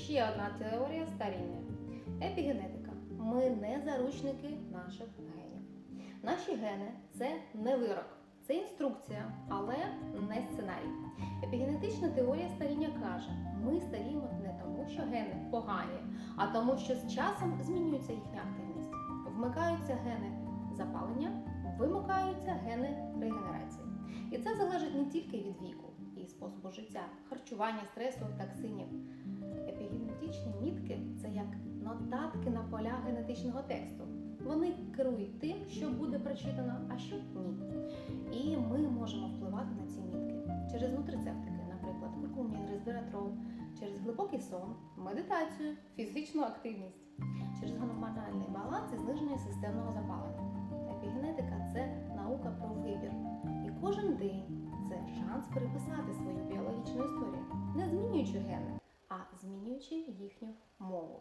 ще одна теорія старіння. Епігенетика. Ми не заручники наших генів. Наші гени це не вирок, це інструкція, але не сценарій. Епігенетична теорія старіння каже: ми старіємо не тому, що гени погані, а тому, що з часом змінюється їхня активність. Вмикаються гени запалення, вимикаються гени регенерації. І це залежить не тільки від віку і способу життя, харчування, стресу, токсинів. Нотатки на полях генетичного тексту. Вони керують тим, що буде прочитано, а що ні. І ми можемо впливати на ці мітки через нутрицептики, наприклад, куркумін, резвератрол, через глибокий сон, медитацію, фізичну активність, через гормональний баланс і зниження системного запалення. Епігенетика це наука про вибір. І кожен день це шанс переписати свою біологічну історію, не змінюючи гени, а змінюючи їхню мову.